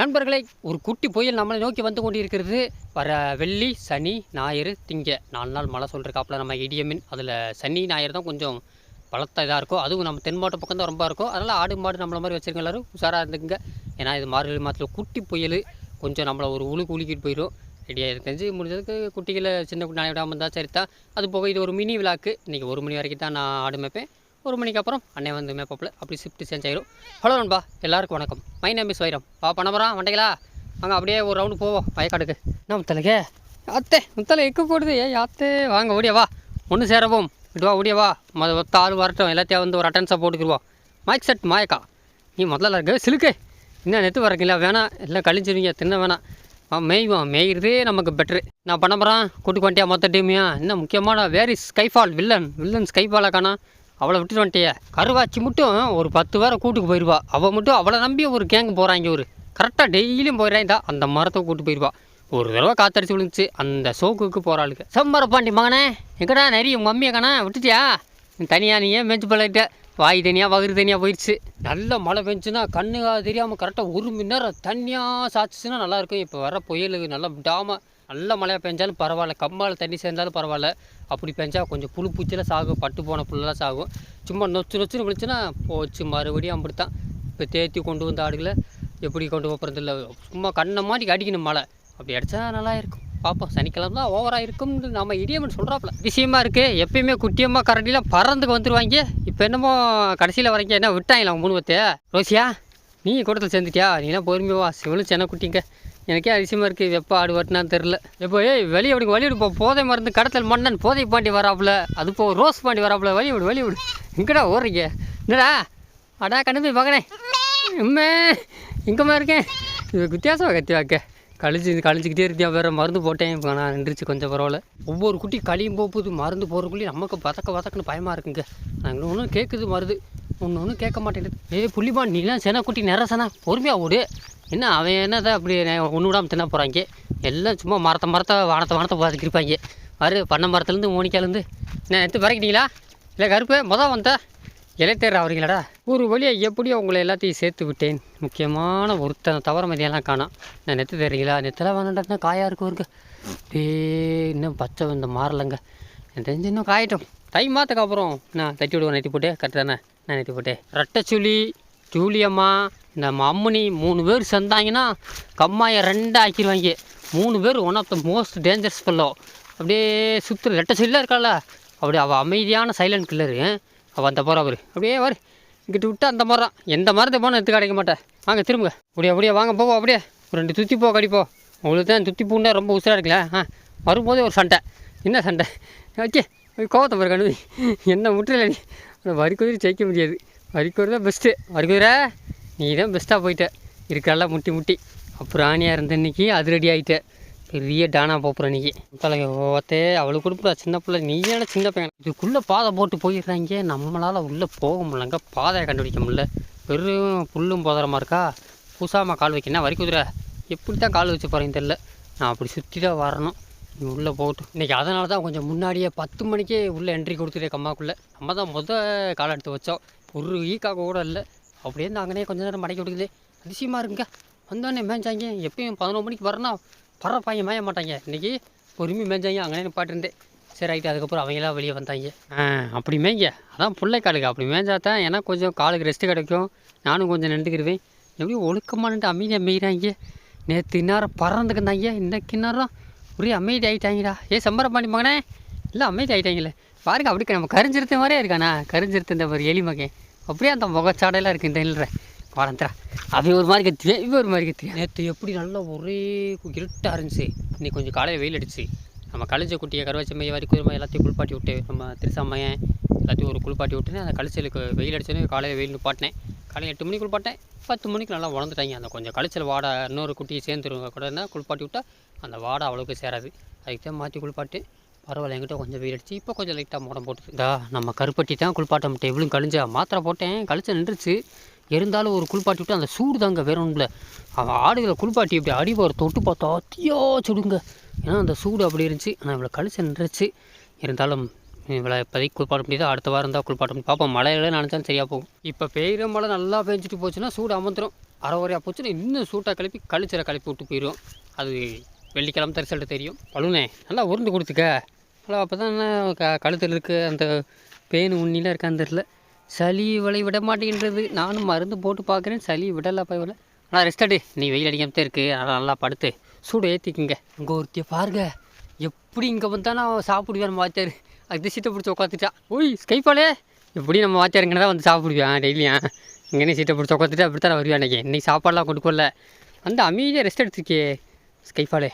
நண்பர்களே ஒரு குட்டி புயல் நம்மளை நோக்கி வந்து கொண்டிருக்கிறது. வர வெள்ளி சனி ஞாயிறு திங்க. நாலு நாள் மழை சொல்கிறக்காப்பில் நம்ம இடியமின். அதில் சனி ஞாயிறு தான் கொஞ்சம் பலத்த இதாக இருக்கும் அதுவும் நம்ம தென் மாவட்ட பக்கம் தான் ரொம்ப இருக்கும் அதனால் ஆடு மாடு நம்மள மாதிரி வச்சுருங்க எல்லாரும். உஷாராக இருந்துங்க ஏன்னா இது மார்கழி மாதத்தில் குட்டி புயல் கொஞ்சம் நம்மளை ஒரு உழுக்கு உழுக்கிட்டு போயிடும் ரெடியாக தெரிஞ்சு முடிஞ்சதுக்கு குட்டிகளை சின்ன குட்டி நாய் விடாமல் இருந்தால் சரி தான் அது போக இது ஒரு மினி விழாக்கு இன்றைக்கி ஒரு மணி வரைக்கும் தான் நான் ஆடு மேய்ப்பேன். ஒரு மணிக்கு அப்புறம் அண்ணன் வந்து மேப்பப்பில் அப்படி ஷிஃப்ட் சேஞ்ச் ஆயிரும். ஹலோ நண்பா எல்லாருக்கும் வணக்கம். மை நேம் இஸ் வைரம். வா பண்ணபுரம் வண்டிங்களா வாங்க அப்படியே ஒரு ரவுண்டு போவோம். வயக்காடுக்கு. என்ன முத்தலைக்கே? யாத்தே முத்தலை எக்கு போடுது. ஏ யாத்தே. வாங்க ஓடியவா வா. ஒன்று சேரவும். இட்டு வா மொதல் வா. ஆள் வரட்டும். எல்லாத்தையும் வந்து ஒரு அட்டன்ஸாக போட்டுக்கிடுவோம் மைக் செட் மாயக்கா நீ முதல்ல இருக்க சிலுக்கு. இன்னும் நெத்து வரீங்களா வேணாம் எல்லாம் கழிஞ்சிருவீங்க தின்ன வேணாம் ஆ, மேய்வோம் மேய்கிறதே நமக்கு பெட்ரு நான் பண்ண போகிறேன் கூட்டுக்கு வந்துட்டியா மொத்த டீமையா இன்னும் முக்கியமான வேரி ஸ்கைஃபால் வில்லன் வில்லன் ஸ்கைஃபாலை காணா? அவளை விட்டுட்டு வந்துட்டியே. கருவாச்சி மட்டும் ஒரு பத்து பேரை கூட்டுக்கு போயிடுவா அவள் மட்டும் அவளை நம்பி ஒரு கேங்கு போகிறாங்க ஒரு கரெக்டாக டெய்லியும் போயிடறாங்க. அந்த மரத்தை கூட்டு போயிடுவா ஒரு தடவை காத்தடிச்சு விழுந்துச்சு. அந்த சோக்குக்கு போகிறாளுக்கு ஆளுக்கு. பாண்டி மகனே எங்கடா நிறைய உங்கள் மம்மியை கண்ணா விட்டுட்டியா? தனியாக நீ ஏன் பெஞ்சு பழகிட்ட. வாய் தனியாக வகுறு தனியாக போயிடுச்சு நல்ல மழை பெஞ்சுன்னா கண்ணு தெரியாமல் கரெக்டாக ஒரு மணி நேரம் தண்ணியாக சாச்சிச்சுன்னா நல்லாயிருக்கும் இப்போ வர புயலுக்கு நல்லா விடாமல் நல்ல மழையாக பெஞ்சாலும் பரவாயில்ல. கம்மால் தண்ணி சேர்ந்தாலும் பரவாயில்ல. அப்படி பெஞ்சால் கொஞ்சம் புழு பூச்சியில் சாகும் பட்டு போன புல்லெல்லாம் சாகும். சும்மா நொச்சு நொச்சுன்னு விழிச்சுன்னா போச்சு மறுபடியும் அப்படித்தான். இப்போ தேத்தி கொண்டு வந்த ஆடுகளை எப்படி கொண்டு போகிறது இல்லை சும்மா கண்ணை மாட்டி அடிக்கணும் மழை. அப்படி அடித்தா நல்லா இருக்கும். பார்ப்போம் சனிக்கிழமை தான் ஓவராக இருக்கும்னு நம்ம இடியம்னு சொல்கிறாப்புல விஷயமா இருக்குது எப்பயுமே குட்டியம்மா கரண்டிலாம் பறந்துக்கு வந்துருவாங்க. இப்போ என்னமோ கடைசியில் வரைக்கும் என்ன விட்டாங்களா மூணு பத்து? ரோசியா நீ கூட்டத்தில் சேர்ந்துட்டியா? நீலாம் பொறுமையா வா. சிவலும் சென்ன குட்டிங்க. எனக்கே அதிசயமாக இருக்குது எப்போ ஆடு வட்டினான்னு தெரில எப்போ ஏய் வெளியே விடுங்க வெளியே விடுப்போம் போதை மருந்து கடத்தல் மன்னன் போதை பாண்டி வராப்புல. அது போ ரோஸ் பாண்டி வராப்புல. வெளியே விடு வெளியே விடு. எங்கடா ஓடுறீங்க? என்னடா? அடா கண்டு போய் பார்க்கணே உண்மை எங்கம்மா இருக்கேன் இது வித்தியாசமாக கத்தி வாக்க கழிச்சு கழிச்சிக்கிட்டே இருக்கியா? வேறு மருந்து போட்டேன். இப்போ நான் நின்றுச்சு கொஞ்சம் பரவாயில்ல. ஒவ்வொரு குட்டி களியும் போகுது. மருந்து போகிறக்குள்ளேயும் நமக்கு பதக்க பதக்கன்னு பயமாக இருக்குங்க. நாங்கள் ஒன்றும் கேட்குது மருந்து. ஒன்று ஒன்றும் கேட்க மாட்டேங்குது. ஏ புள்ளிமா நீலாம் சென குட்டி நிறசனா பொறுமையாக ஓடு. என்ன அவன் என்னதான் அப்படி ஒன்று விடாமல் தின்ன போகிறாங்க எல்லாம் சும்மா மரத்தை மரத்தை வானத்தை வானத்தை பார்த்துக்கிருப்பாங்க வரு பண்ண மரத்துலேருந்து மோனிக்காலேருந்து. என்ன எடுத்து பறக்கிட்டீங்களா? இல்லை கருப்பு மொதல் வந்த. இலைத்தேர் ஆகிறீங்களாடா ஒரு வழியாக எப்படியோ உங்களை எல்லாத்தையும் சேர்த்து விட்டேன். முக்கியமான ஒருத்தனை தவற மதியெல்லாம் காணோம். நான் நெத்து தெரியுங்களா? நெத்தெல்லாம் வேணாண்டா காயாக இருக்கும் இருக்கு. டே இன்னும் பச்சை இந்த மாறலைங்க. எனக்கு தெரிஞ்சு இன்னும் காயட்டும். தை மாத்துக்கு அப்புறம் நான் தட்டி விடுவேன் நெத்தி போட்டே. கரெக்டு தானே? நான் நெத்தி போட்டேன் ரெட்டச்சுளி ஜூலியம்மா இந்த அம்மனி மூணு பேர் சேர்ந்தாங்கன்னா கம்மாயை ரெண்டாக ஆக்கிடுவாங்க. மூணு பேர் one of the most dangerous fellow அப்படியே சுற்று ரெட்டச்சுலாம் இருக்காள? அப்படி அவள் அமைதியான சைலண்ட் கில்லரு அவள் அந்த போகிற அவரு அப்படியே வரு இங்கிட்டு விட்டா அந்த மரம் தான். எந்த மரத்தை போனால் எடுத்து கிடைக்க மாட்டேன் வாங்க திரும்புங்க. அப்படியே அப்படியே வாங்க போவோம் அப்படியே. ஒரு ரெண்டு துத்தி போ கடிப்போ. உங்களுக்கு தான் துத்தி பூண்டா ரொம்ப உசுராக இருக்குல்ல? ஆ வரும்போதே ஒரு சண்டை. என்ன சண்டை? ஓகே. கோவத்தை பாரு கண்டு என்ன முற்றில நீ? அந்த வரிக்குதிரை ஜெயிக்க முடியாது. வரி தான் பெஸ்ட்டு வரிக்குதிரை நீ தான் பெஸ்ட்டாக போயிட்ட. இருக்கெல்லாம் முட்டி முட்டி. அப்புறம் ஆணியாக இருந்த இன்றைக்கி அது ரெடி ஆகிட்டேன் பெரிய டானா போப்புற நீ தலைங்க ஓத்தே அவளுக்கு கொடுப்புடா சின்ன பிள்ளை நீ ஏன்னா சின்ன பையன். இதுக்குள்ளே பாதை போட்டு போயிடுறாங்க நம்மளால் உள்ளே போக முடியலங்க. பாதையை கண்டுபிடிக்க முடியல. வெறும் புல்லும் போதரமாக இருக்கா? பூசாமல் கால் வைக்கணும் வரி குதிரை? எப்படி தான் கால் வச்சு போகிறேன்னு தெரில நான் அப்படி சுற்றி தான் வரணும். நீ உள்ளே போகட்டும். இன்றைக்கி அதனால தான் கொஞ்சம் முன்னாடியே பத்து மணிக்கே உள்ளே என்ட்ரி கொடுத்துட்டே கம்மாக்குள்ளே. நம்ம தான் மொதல் கால் எடுத்து வச்சோம். ஒரு ஈக்காக கூட இல்லை. அப்படியே இந்த கொஞ்சம் நேரம் மடக்கி விடுக்குது அதிசயமாக இருக்குங்க. வந்தோடனே மேஞ்சாங்க எப்பயும் பதினொரு மணிக்கு வரணும். பற பையன் மேய மாட்டாங்க. இன்றைக்கி பொறுமையாக மேய்ஞ்சாங்க அங்கே பாட்டுருந்தேன் சரி ஆகிட்டு அதுக்கப்புறம் அவங்களாம் வெளியே வந்தாங்க. அப்படி மேய்ங்க. அதான் பிள்ளை காலுக்கு. அப்படி மேய்ஞ்சா தான் ஏன்னா கொஞ்சம் காலுக்கு ரெஸ்ட்டு கிடைக்கும். நானும் கொஞ்சம் நின்றுக்கிடுவேன் எப்படியும் ஒழுக்கமானுட்டு அமைதியாக மேய்கிறாங்க நேற்று இந்நேரம் பறந்துக்கிருந்தாங்க இன்னைக்கு நேரம் ஒரே அமைதி ஆகிட்டாங்கடா ஏ சம்பரப்பாண்டி மகனே. இல்லை அமைதி ஆகிட்டாங்களே பாருங்க அப்படி நம்ம கரிஞ்சிருத்த மாதிரியே இருக்கானா? கரிஞ்சிருத்த இந்த ஒரு எலி மகன். அப்படியே அந்த முகச்சாடையெல்லாம் இருக்குது இந்த இல்லை வாரந்தரா அவன் ஒரு மாதிரி கத்தியா இவன் ஒரு மாதிரி கத்தியா? நேற்று எப்படி நல்லா ஒரே இருட்டாக இருந்துச்சு. இன்னைக்கு கொஞ்சம் காலையில் வெயில் அடிச்சு. நம்ம கழிச்ச குட்டியை கருவாச்சி மைய வரைக்கும் குருமா எல்லாத்தையும் குளிப்பாட்டி விட்டு நம்ம திருசாமையன் எல்லாத்தையும் ஒரு குளிப்பாட்டி விட்டுன்னு அந்த கழிச்சலுக்கு வெயில் அடிச்சோன்னே காலையில் வெயில் நிப்பாட்டினேன். காலையில் எட்டு மணிக்கு குளிப்பாட்டேன் பத்து மணிக்கு நல்லா உணர்ந்துட்டாங்க அந்த கொஞ்சம் கழிச்சல் வாடை இன்னொரு குட்டியை சேர்ந்துருவங்க கூட இருந்தால் குளிப்பாட்டி விட்டால் அந்த வாடை அவ்வளோக்கு சேராது. அதுக்கு தான் மாற்றி குளிப்பாட்டு பரவாயில்ல என்கிட்ட கொஞ்சம் வெயில் அடிச்சு இப்போ கொஞ்சம் லைட்டாக மூடம் போட்டுது. நம்ம கருப்பட்டி தான் குளிப்பாட்ட முட்டை எவ்வளோ கழிஞ்சா மாத்திரை போட்டேன். கழிச்சல் நின்றுச்சு. இருந்தாலும் ஒரு குளிப்பாட்டி விட்டு அந்த சூடு தாங்க வேற ஒன்றும் அவன் ஆடுகளை குளிப்பாட்டி இப்படி அடி போகிற தொட்டு பார்த்தா அத்தியோ சுடுங்க. ஏன்னா அந்த சூடு அப்படி இருந்துச்சு. ஆனால் இவ்வளோ கழிச்சு நின்றுச்சு. இருந்தாலும் இவ்வளோ இப்போதைக்கு குளிப்பாட்ட முடியாது. அடுத்த வாரம் தான் குளிப்பாட்ட முடியும். பார்ப்போம். மழையில நினச்சாலும் சரியாக போகும். இப்போ பெய்கிற மழை நல்லா பெஞ்சிட்டு போச்சுன்னா சூடு அமர்ந்துடும் அரை வரையாக போச்சுன்னா இன்னும் சூட்டாக கிளப்பி கழிச்சரை கிளப்பி விட்டு போயிடும் அது வெள்ளிக்கிழமை ரிசல்ட்டு தெரியும். பழுனே நல்லா உருந்து கொடுத்துக்க. நல்லா அப்போ தான் க கழுத்தில் இருக்க அந்த பேனு உண்ணிலாம் இருக்கான்னு தெரில சளி இவளை விட மாட்டேங்கிறது நானும் மருந்து போட்டு பார்க்குறேன். சளி விடலை போய் ஆனால் ரெஸ்ட் எடு. நீ வெயில் அடிக்காமத்தே இருக்குது அதனால் நல்லா படுத்து. சூடு ஏற்றிக்குங்க இங்கே ஒருத்திய பாருங்க. எப்படி இங்கே வந்தால் நான் சாப்பிடுவேன் வாத்தியார். அதிசயத்தை சீட்டை பிடிச்சி உட்காந்துட்டா ஓய் ஸ்கைப்பாலே எப்படி நம்ம வாத்தியார் தான் வந்து சாப்பிடுவேன் டெய்லியும் இங்கேனே சீட்டை பிடிச்சி உட்காந்துட்டு அப்படி தான் வருவேன் அன்றைக்கி இன்னைக்கு சாப்பாடெலாம் கொடுக்கல வந்து அமைதியாக ரெஸ்ட் எடுத்துருக்கே ஸ்கைஃபாலே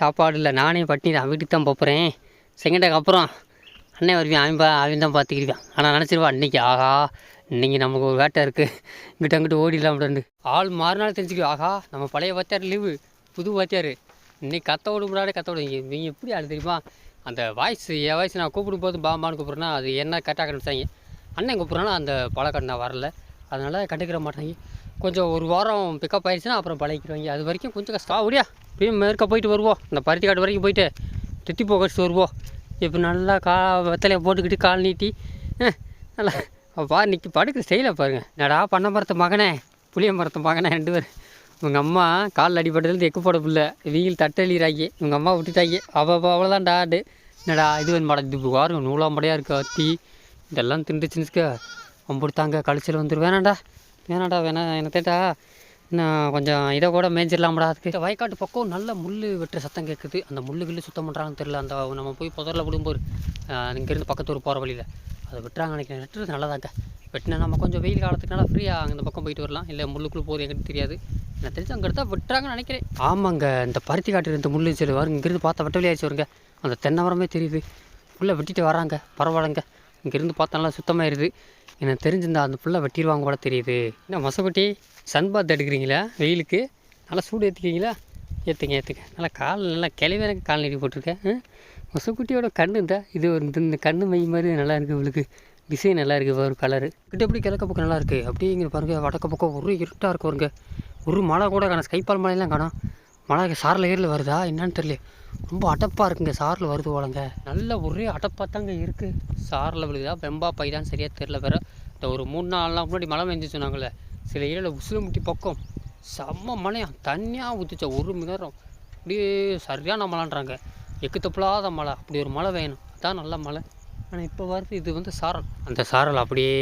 சாப்பாடு இல்லை நானே பட்டினி தான். வீட்டுக்கு தான் போகிறேன் செகண்டுக்கு அப்புறம் அண்ணன் வருவேன் அவன் பா அவன் தான் பார்த்துக்கிடுவான் ஆனால் நினச்சிருவான் அன்றைக்கி ஆகா இன்னைக்கு நமக்கு ஒரு வேட்டை இருக்குது இங்கிட்ட அங்கிட்ட ஓடிடலாம் அப்படின்னு ஆள் மாறினாலும் தெரிஞ்சுக்குவோம் ஆகா நம்ம பழைய வாத்தியார் லீவு புது வாத்தியார். இன்னைக்கு கத்த விடுமுறாடே கத்த விடுங்க இவங்க எப்படி ஆள் தெரியுமா? அந்த வாய்ஸ் என் வாய்ஸ் நான் கூப்பிடும் போது பாம்பான்னு கூப்பிட்றேன்னா அது என்ன கரெக்டாக கண்டுச்சாங்க அண்ணன் கூப்பிட்றேன்னா அந்த பழக்கம் நான் வரல. அதனால் கண்டுக்கிற மாட்டாங்க. கொஞ்சம் ஒரு வாரம் பிக்கப் ஆயிடுச்சுன்னா அப்புறம் பழகிடுவாங்க அது வரைக்கும் கொஞ்சம் கஷ்டம். ஓடியா? அப்படியே மேற்க போயிட்டு வருவோம். இந்த பருத்தி காட்டு வரைக்கும் போயிட்டு திட்டி போக வருவோம். இப்போ நல்லா கா வெத்தலையை போட்டுக்கிட்டு கால் நீட்டி நல்லா அப்பா நிற்கி படுக்கிற ஸ்டைலை பாருங்கள் நடா பண்ண மரத்து மகனே? புளிய மரத்து மகனே ரெண்டு பேர் உங்கள் அம்மா காலில் அடிப்பட்டதுலேருந்து எக்கு போட பிள்ளை. வீங்கில் தட்டழிறாங்க உங்கள் அம்மா விட்டுட்டாங்க அவள் அவள் அவ்வளோதான் டாடு என்னடா இது வந்து மடம் இது வாருங்க நூலாம்படையாக இருக்கு? அத்தி இதெல்லாம் திண்டுச்சுன்னு அம்புடுத்தாங்க கழிச்சல் வந்துடும் வேணாண்டா வேணாண்டா வேணா என்ன தேட்டா இன்னும் கொஞ்சம் இதை கூட மேய்ஞ்சிடலாம்டா அதுக்கு. இந்த வயக்காட்டு பக்கம் நல்ல முள் வெட்டுற சத்தம் கேட்குது அந்த முள்ளு கிள்ளு சுத்தம் பண்ணுறாங்கன்னு தெரியல. அந்த நம்ம போய் புதரில் விடும்போது இங்கேருந்து பக்கத்து ஊர் போகிற வழியில். அதை வெட்டுறாங்க நினைக்கிறேன். வெட்டுறது நல்லதாங்க. வெட்டினா நம்ம கொஞ்சம் வெயில் காலத்துக்கு நல்லா ஃப்ரீயாக அந்த பக்கம் போயிட்டு வரலாம். இல்லை முள்ளுக்குள்ளே போகுது எங்கிட்ட தெரியாது. எனக்கு தெரிஞ்சு அங்கே எடுத்தால் வெட்டுறாங்கன்னு நினைக்கிறேன். ஆமாங்க. இந்த பருத்தி காட்டு இந்த முள்ளு சரி வரும் இங்கேருந்து பார்த்தா வெட்ட வருங்க அந்த தென்னை மரமே தெரியுது. உள்ளே வெட்டிட்டு வராங்க. பரவாயில்லைங்க. இங்கேருந்து பார்த்தா நல்லா சுத்தமாயிருது. எனக்கு தெரிஞ்சிருந்தா அந்த புள்ள வெட்டிடுவாங்க போல தெரியுது. என்ன மசக்குட்டி சன் பாத் எடுக்கிறீங்களா? வெயிலுக்கு? நல்லா சூடு ஏற்றிக்கிறீங்களா ஏற்றுங்க ஏற்றுங்க நல்லா கால் நல்லா கிளவி எனக்கு கால் நெடி போட்டிருக்கேன் மொசக்குட்டியோட கண்ணு இருந்தா இது ஒரு இந்த- கண்ணு மை மாதிரி நல்லா இருக்குது இவளுக்கு டிசைன் நல்லா இருக்குது ஒரு கலரு கிட்ட எப்படி கிழக்க பக்கம் நல்லா இருக்குது அப்படிங்கிற பாருங்க வடக்க பக்கம் ஒரு இருட்டாக இருக்கும் பாருங்க. ஒரு மழை கூட காணும். ஸ்கைப்பால் மழையெல்லாம் காணும். மழை சாரில் ஏரில் வருதா? என்னன்னு தெரியல. ரொம்ப அடப்பாக இருக்குங்க சாரில் வருது போலங்க. நல்ல ஒரே அடப்பாக தாங்க இருக்குது சாரில் விழுதா? வெம்பா பைதான் சரியாக தெரில வேறு. இந்த ஒரு மூணு நாலு நாள் முன்னாடி மழை பெஞ்சு சொன்னாங்களே சில ஏரியாவில் உசிலமுட்டி பக்கம் செம்ம மழையா தண்ணியாக ஊற்றுச்சா ஒரு மணி நேரம் அப்படியே சரியான மழைன்றாங்க. எக்கு தப்பில்லாத மழை. அப்படி ஒரு மழை வேணும் அதான் நல்ல மழை. ஆனால் இப்போ வருது இது வந்து சாரல். அந்த சாரல் அப்படியே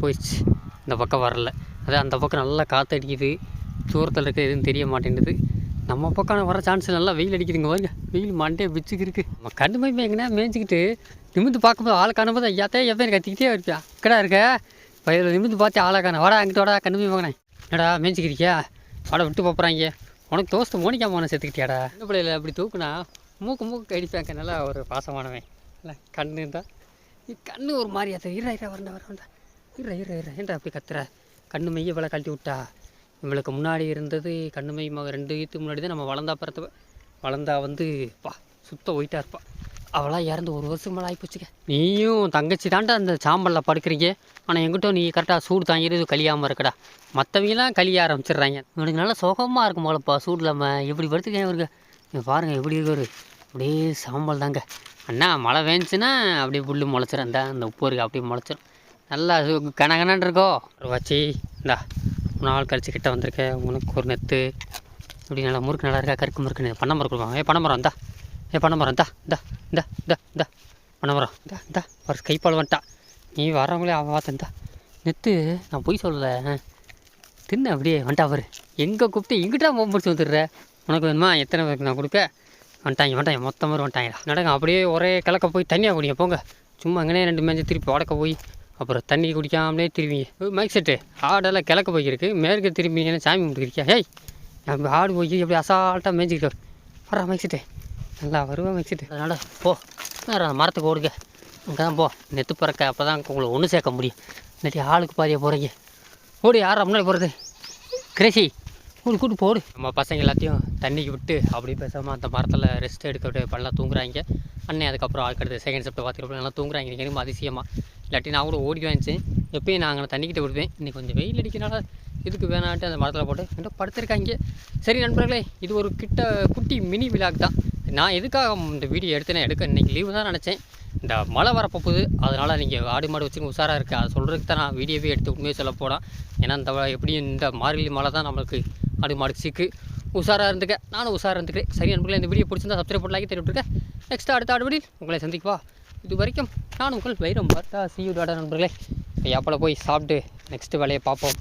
போயிடுச்சு. இந்த பக்கம் வரல. அதான் அந்த பக்கம் நல்லா காற்றடிக்குது தூரத்தில் இருக்க எதுவும் தெரிய மாட்டேங்குது. நம்ம பக்கம் வர சான்ஸ் நல்லா வெயில் அடிக்குதுங்க பாருங்க. வெயில் மண்டே பிச்சுக்கு இருக்குது நம்ம கண்டு போய் எங்கன்னா மேய்ஞ்சிக்கிட்டு நிமிந்து பார்க்கும்போது ஆளை காணும்போது ஐயாத்தே எவ்வளோ கத்திக்கிட்டே இருப்பியா? இக்கடா இருக்க? பயிர் நிமிந்து பார்த்து ஆளை வாடா அங்கிட்டு வாடா கண்ணு மை என்னடா மேய்ச்சிக்கிறியா வாடா விட்டு பார்ப்புறாங்க உனக்கு தோஸ்து மோனிக்கா மோனை சேர்த்துக்கிட்டியாடா சின்ன பிள்ளையில அப்படி தூக்குனா மூக்கு மூக்கு கடிப்பாங்க நல்லா ஒரு பாசமானவன். இல்லை கண்ணு இருந்தா. நீ கண்ணு ஒரு மாதிரியா இரா இரா வரண்டா வரண்டா இரா இரா இரா ஏன்டா அப்படி கத்துற? கண்ணு மைய இவளை கழட்டி விட்டா? இவளுக்கு முன்னாடி இருந்தது கண்ணு மை ரெண்டு வீத்துக்கு முன்னாடி தான் நம்ம வளர்ந்தா பிறத்தவ வளர்ந்தா வந்து பா சுத்த ஒயிட்டாக இருப்பாள் அவளாக இறந்து ஒரு வருஷம் மேலே ஆகிப்போச்சுக்க நீயும் தங்கச்சி தாண்டா அந்த சாம்பலில் படுக்கிறீங்க. ஆனால் எங்கிட்ட நீ கரெக்டாக சூடு தாங்கிறது கழியாமல் இருக்கடா. மற்றவங்களாம் கழிய ஆரம்பிச்சிடுறாங்க. இவனுக்கு நல்லா சுகமாக இருக்கும் போலப்பா சூடு இல்லாமல் எப்படி படுத்துக்கேன் இவருக்கு? இங்க பாருங்க எப்படி இருக்காரு அப்படியே சாம்பல் தாங்க. அண்ணா மழை வேணுச்சுன்னா அப்படியே புல்லு முளைச்சிரும். அந்த உப்பு இருக்கு அப்படியே முளைச்சிரும். நல்லா கனகனன் இருக்கோ? வச்சி இந்தா நாள் கழிச்சு கிட்ட வந்திருக்கேன். உனக்கு ஒரு நெத்து. இப்படி நல்லா முறுக்கு நல்லா இருக்கா? கருக்கு முறுக்குன்னு. பண்ண மரம் கொடுப்பாங்க. ஏ பண்ண மரம் இந்தா. ஏ பண்ண மரம் தா இந்தா இந்தா இந்தா இந்தா பண்ண மரம் இந்தா இந்தா ஒரு கைப்பால் வந்துட்டா நீ வரவங்களே அவ பார்த்து இந்தா நெத்து நான் பொய் சொல்லலை. தின்னு அப்படியே வந்துட்டா அவர் எங்கே கூப்பிட்டு எங்கிட்டா முடிச்சு வந்துடுற? உனக்கு வேணுமா? எத்தனை பேருக்கு நான் கொடுக்க வந்துட்டாங்க வந்துட்டாங்க. மொத்தம் மாதிரி வந்துட்டாங்கடா நடங்க அப்படியே ஒரே கிழக்க போய் தண்ணியாக குடிங்க போங்க. சும்மா அங்கே ரெண்டு மேஞ்சு திருப்பி உடக்க போய் அப்புறம் தண்ணி குடிக்காமலே திரும்பிங்க. மைக் செட்டு ஆடெல்லாம் கிழக்க போய்க்கிருக்கு மேற்கு திரும்பிங்கன்னா சாமி கும்பிட்டுருக்கியா ஏய் நம்ம ஆடு போய் எப்படி அசால்ட்டாக மேய்ஞ்சிக்கிட்டு வர மைக் செட்டு நல்லா வருவா மைக் அதனால் போ. வேறு மரத்துக்கு ஓடுங்க. இங்கே தான் போ. நெத்து பிறக்க அப்போ தான் உங்களை ஒன்று சேர்க்க முடியும். இல்லாட்டி ஆளுக்கு பாதியாக போகிறீங்க ஓடி யாரா முன்னாடி போகிறது கிரேசி கூடு கூட்டு போடு நம்ம பசங்க எல்லாத்தையும் தண்ணிக்கு விட்டு அப்படி பேசாமல் அந்த மரத்தில் ரெஸ்ட் எடுக்க விட்டு பண்ணலாம் தூங்குறாங்க. அண்ணன் அதுக்கப்புறம் ஆளுக்கு செகண்ட் ஷிஃப்ட் பார்த்துக்கிட்டு நல்லா தூங்குறாங்க. எனக்கு ரொம்ப அதிசயமாக இல்லாட்டி நான் கூட ஓடி வந்துச்சு எப்பயும் நான் அங்கே தண்ணிக்கிட்ட விடுவேன். இன்னைக்கு கொஞ்சம் வெயில் அடிக்கிறனால இதுக்கு வேணான்ட்டு அந்த மரத்தில் போட்டு என்ன படுத்திருக்காங்க. சரி நண்பர்களே இது ஒரு கிட்ட குட்டி மினி விழாக் தான். நான் எதுக்காக இந்த வீடியோ எடுத்தேனே எடுக்க இன்றைக்கி லீவு தான் நினச்சேன். இந்த மழை வரப்போகுது அதனால் நீங்கள் ஆடு மாடு வச்சுன்னு உஷாராக இருக்குது அதை சொல்கிறதுக்கு தான் நான் வீடியோவே எடுத்து உண்மையை சொல்ல போனேன் ஏன்னா இந்த எப்படியும் இந்த மார்கழி மழை தான் நம்மளுக்கு ஆடு மாடு சிக்கு. உஷாராக இருந்துக்க. நானும் உஷாராக இருந்துக்கிறேன். சரி நண்பர்களே இந்த வீடியோ பிடிச்சிருந்தா சப்ஸ்கிரைப் பண்ணலாக்கி தெரிவிட்டுருக்கேன் நெக்ஸ்ட் அடுத்த ஆடுபடி உங்களை சந்திக்குவா இது வரைக்கும் நான் உங்கள் வைரம் பார்த்தா சியூ டாடா நண்பர்களே. இப்போ போய் சாப்பிட்டு நெக்ஸ்ட்டு வேலையை பார்ப்போம்.